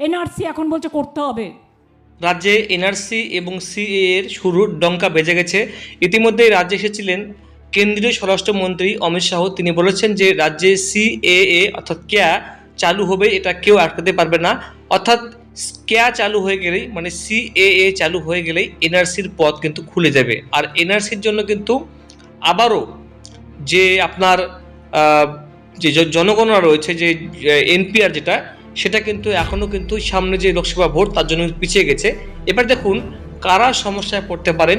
NRC এখন বলছে করতে হবে। রাজ্যে এনআরসি এবং সিএ এর শুরুর ডঙ্কা বেজে গেছে। ইতিমধ্যেই রাজ্যে এসেছিলেন কেন্দ্রীয় স্বরাষ্ট্রমন্ত্রী অমিত শাহ। তিনি বলেছেন যে রাজ্যে সিএএ অর্থাৎ কেয়া চালু হবে, এটা কেউ আটকাতে পারবে না। অর্থাৎ কেয়া চালু হয়ে গেলেই মানে সিএএ চালু হয়ে গেলেই এনআরসির পথ কিন্তু খুলে যাবে। আর এনআরসির জন্য কিন্তু আবারও যে আপনার যে জ- জনগণনা রয়েছে, যে এনপিআর যেটা সেটা কিন্তু এখনও কিন্তু সামনে যে লোকসভা ভোট, তার জন্য পিছিয়ে গেছে। এবার দেখুন, কারা সমস্যায় পড়তে পারেন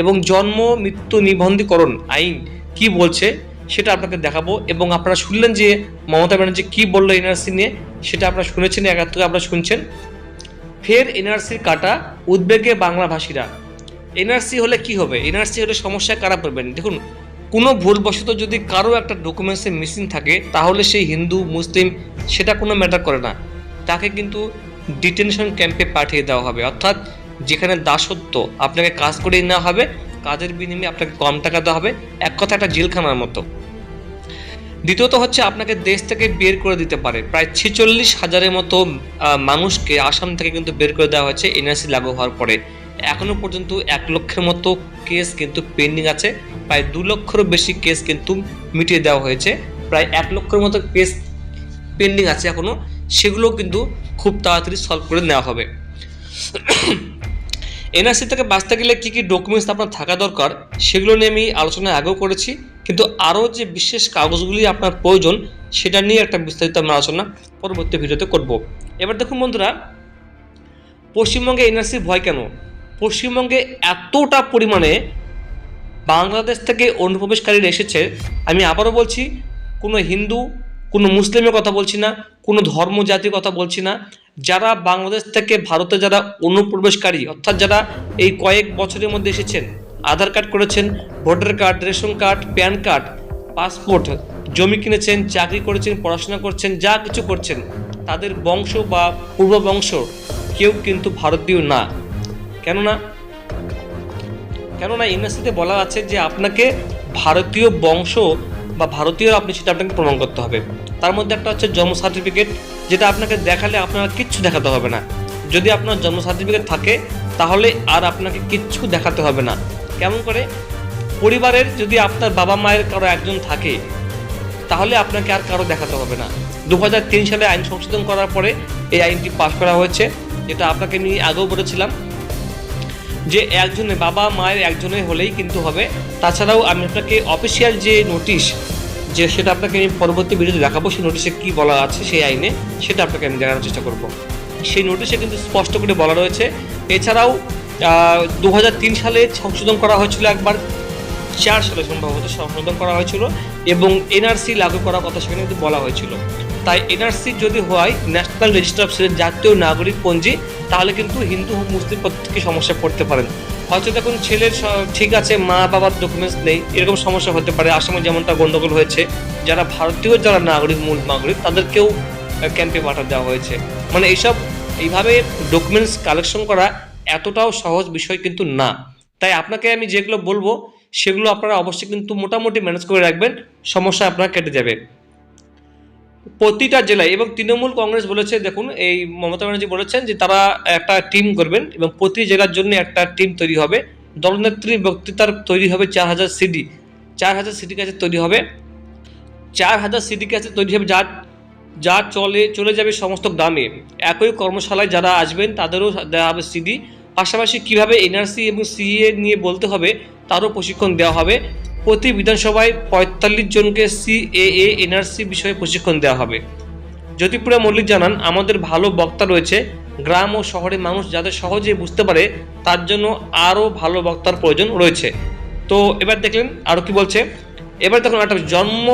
এবং জন্ম, মৃত্যু নিবন্ধীকরণ আইন কি বলছে সেটা আপনাকে দেখাবো এবং আপনারা শুনলেন যে মমতা ব্যানার্জি কি বলল এনআরসি নিয়ে, সেটা আপনারা শুনেছেন একার থেকে আপনারা শুনছেন। ফের এনআরসির কাটা উদ্বেগে বাংলাভাষীরা। এনআরসি হলে কি হবে? এনআরসি হলে সমস্যায় কারা পড়বেন? দেখুন কোনো ভুলবশত যদি কারও একটা ডকুমেন্টসে মিসিং থাকে, তাহলে সেই হিন্দু, মুসলিম, সেটা কোনো ম্যাটার করে না। তাকে কিন্তু ডিটেনশন ক্যাম্পে পাঠিয়ে দেওয়া হবে। অর্থাৎ যেখানে দাসত্ব আপনাকে কাজ করেই নেওয়া হবে, কাজের বিনিময়ে আপনাকে কম টাকা দেওয়া হবে, এক কথা একটা জেলখানার মতো। দ্বিতীয়ত হচ্ছে আপনাকে দেশ থেকে বের করে দিতে পারে। প্রায় ছেচল্লিশ হাজারের মতো মানুষকে আসাম থেকে কিন্তু বের করে দেওয়া হয়েছে, এনআরসি লাগু হওয়ার পরে। এখনও পর্যন্ত এক লক্ষের মতো কেস কিন্তু পেন্ডিং আছে। প্রায় দু লক্ষেরও বেশি কেস কিন্তু মিটিয়ে দেওয়া হয়েছে। প্রায় এক লক্ষের মতো কেস পেন্ডিং আছে এখনও। সেগুলো কিন্তু খুব তাড়াতাড়ি সলভ করে নেওয়া হবে। এনআরসি থেকে বাঁচতে গেলে কী কী ডকুমেন্টস আপনার থাকা দরকার, সেগুলো নিয়ে আমি আলোচনা আগেও করেছি। কিন্তু আরও যে বিশেষ কাগজগুলি আপনার প্রয়োজন, সেটা নিয়ে একটা বিস্তারিত আমরা আলোচনা পরবর্তী ভিডিওতে করব। এবার দেখুন বন্ধুরা, পশ্চিমবঙ্গে এনআরসির ভয় কেন? পশ্চিমবঙ্গে এতটা পরিমাণে বাংলাদেশ থেকে অনুপ্রবেশকারীরা এসেছে, আমি আবারও বলছি, কোনো হিন্দু, কোনো মুসলিমের কথা বলছি না, কোনো ধর্ম জাতির কথা বলছি না। যারা বাংলাদেশ থেকে ভারতে যারা অনুপ্রবেশকারী, অর্থাৎ যারা এই কয়েক বছরের মধ্যে এসেছেন, আধার কার্ড করেছেন, voter card, ration card, PAN card, passport, জমি কিনেছেন, চাকরি করেছেন, পড়াশোনা করছেন, যা কিছু করছেন, তাদের বংশ বা পূর্ব বংশ কেউ কিন্তু ভারতীয় না। কেননা কেননা এনএসসিতে বলা আছে যে আপনাকে ভারতীয় বংশ বা ভারতীয় আপনি সেটা আপনাকে প্রমাণ করতে হবে। তার মধ্যে একটা হচ্ছে জন্ম সার্টিফিকেট যেটা আপনাকে দেখালে আপনার কিচ্ছু দেখাতে হবে না। যদি আপনার জন্ম সার্টিফিকেট থাকে, তাহলে আর আপনাকে কিচ্ছু দেখাতে হবে না। কেমন করে? পরিবারের যদি আপনার বাবা মায়ের কারও একজন থাকে, তাহলে আপনাকে আর কারও দেখাতে হবে না। দু হাজার তিন সালে আইন সংশোধন করার পরে এই আইনটি পাশ করা হয়েছে, যেটা আপনাকে নিয়ে আগেও বলেছিলাম। যে একজনে বাবা, মায়ের একজনে হলেই কিন্তু হবে। তাছাড়াও আমি আপনাকে অফিসিয়াল যে নোটিশ যে সেটা আপনাকে আমি পরবর্তী ভিডিওতে দেখাবো, সেই নোটিশে কী বলা আছে সেই আইনে, সেটা আপনাকে আমি জানানোর চেষ্টা করব। সেই নোটিশে কিন্তু স্পষ্ট করে বলা রয়েছে। এছাড়াও দু হাজার তিন সালে সংশোধন করা হয়েছিল একবার। চার সালে সম্ভবত সংশোধন করা হয়েছিল এবং এনআরসি লাগু করার কথা সেখানে কিন্তু বলা হয়েছিল। তাই এনআরসি যদি হয় ন্যাশনাল রেজিস্টার অফ জাতীয় নাগরিক পঞ্জি, তাহলে কিন্তু হিন্দু মুসলিম প্রত্যেকে সমস্যায় পড়তে পারেন। হয়তো দেখুন ছেলের ঠিক আছে, মা বাবার ডকুমেন্টস নেই, এরকম সমস্যা হতে পারে। আসামে যেমনটা গণ্ডগোল হয়েছে, যারা ভারতীয় যারা নাগরিক, মূল নাগরিক, তাদেরকেও ক্যাম্পে পাঠা দেওয়া হয়েছে। মানে এইসব, এইভাবে ডকুমেন্টস কালেকশন করা এতটাও সহজ বিষয় কিন্তু না। তাই আপনাকে আমি যেগুলো বলব সেগুলো আপনারা অবশ্যই কিন্তু মোটামুটি ম্যানেজ করে রাখবেন, সমস্যা আপনার কেটে যাবে। প্রতিটা জেলায়, এবং তৃণমূল কংগ্রেস বলেছে, দেখুন, এই মমতা ব্যানার্জি বলেছেন যে তারা একটা টিম করবেন, এবং প্রতি জেলার জন্য একটা টিম তৈরি হবে। দলনেত্রী বক্তৃতার তৈরি হবে চার হাজার সিডি। চার হাজার সিডি কাছে তৈরি হবে। চার হাজার সিডি কাছে তৈরি হবে যা যা চলে চলে যাবে সমস্ত গ্রামে। একই কর্মশালায় যারা আসবেন, তাদেরও দেওয়া হবে সিডি। পাশাপাশি কীভাবে এনআরসি এবং সিএ নিয়ে বলতে হবে, তারও প্রশিক্ষণ দেওয়া হবে। প্রতি বিধানসভায় পঁয়তাল্লিশ জনকে সিএএ এনআরসি বিষয়ে প্রশিক্ষণ দেওয়া হবে। জ্যোতিপুরা মল্লিক জানান, আমাদের ভালো বক্তা রয়েছে। গ্রাম ও শহরের মানুষ যাতে সহজে বুঝতে পারে, তার জন্য আরও ভালো বক্তার প্রয়োজন রয়েছে। তো এবার দেখলেন আরও কি বলছে। এবার দেখুন একটা জন্ম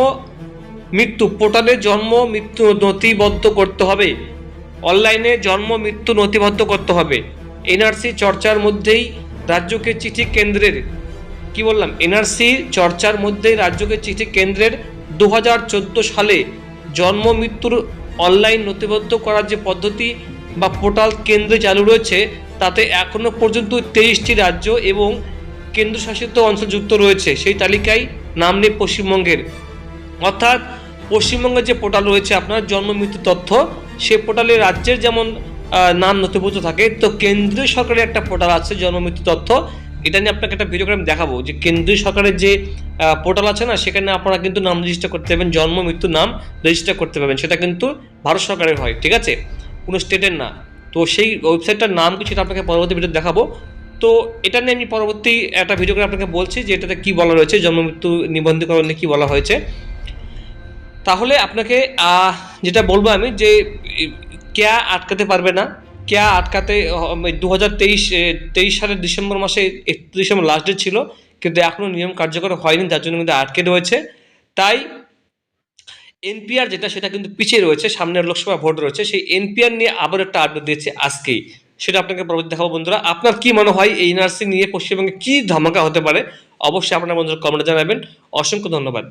মৃত্যু, পোর্টালে জন্ম মৃত্যু নথিবদ্ধ করতে হবে। অনলাইনে জন্ম মৃত্যু নথিবদ্ধ করতে হবে। এনআরসি চর্চার মধ্যেই রাজ্যকে চিঠি কেন্দ্রের, কি বললাম, এনআরসি চর্চার মধ্যেই রাজ্যকে চিঠি কেন্দ্রের দু হাজার চোদ্দ সালে জন্ম মৃত্যুর অনলাইন নথিবদ্ধ করার যে পদ্ধতি বা পোর্টাল কেন্দ্রে চালু রয়েছে, তাতে এখনও পর্যন্ত তেইশটি রাজ্য এবং কেন্দ্রশাসিত অঞ্চল যুক্ত রয়েছে। সেই তালিকায় নাম নেই পশ্চিমবঙ্গের। অর্থাৎ পশ্চিমবঙ্গের যে পোর্টাল রয়েছে আপনার জন্ম মৃত্যু তথ্য, সে পোর্টালে রাজ্যের যেমন নাম নথিভুক্ত থাকে। তো কেন্দ্রীয় সরকারের একটা পোর্টাল আছে, জন্ম মৃত্যু তথ্য। এটা নিয়ে আপনাকে একটা ভিডিও করে আমি দেখাবো যে কেন্দ্রীয় সরকারের যে পোর্টাল আছে না, সেখানে আপনারা কিন্তু নাম রেজিস্টার করতে পারবেন, জন্ম মৃত্যু নাম রেজিস্টার করতে পারবেন। সেটা কিন্তু ভারত সরকারের হয়, ঠিক আছে? কোনো স্টেটের না। তো সেই ওয়েবসাইটটার নাম কিছু সেটা আপনাকে পরবর্তী ভিডিও দেখাবো। তো এটা নিয়ে আমি পরবর্তী একটা ভিডিও করে আপনাকে বলছি যে এটাতে কী বলা রয়েছে, জন্ম মৃত্যু নিবন্ধীকরণ নিয়ে কী বলা হয়েছে। তাহলে আপনাকে যেটা বলব আমি যে ক্যা আটকাতে পারবে না? ক্যা আটকাতে দু হাজার তেইশ তেইশ সালের ডিসেম্বর মাসে একত্রিশ ডিসেম্বর লাস্ট ডেট ছিল, কিন্তু এখনও নিয়ম কার্যকর হয়নি, যার জন্য কিন্তু আটকে রয়েছে। তাই এনপিআর যেটা, সেটা কিন্তু পিছিয়ে রয়েছে, সামনের লোকসভা ভোট রয়েছে, সেই এনপিআর নিয়ে আবার একটা আপডেট দিয়েছে আজকেই। সেটা আপনাকে পরবর্তী দেখাবো বন্ধুরা। আপনার কি মনে হয় এই এনআরসি নিয়ে পশ্চিমবঙ্গে কি ধামাকা হতে পারে? অবশ্যই আপনার বন্ধুরা কমেন্টে জানাবেন। অসংখ্য ধন্যবাদ।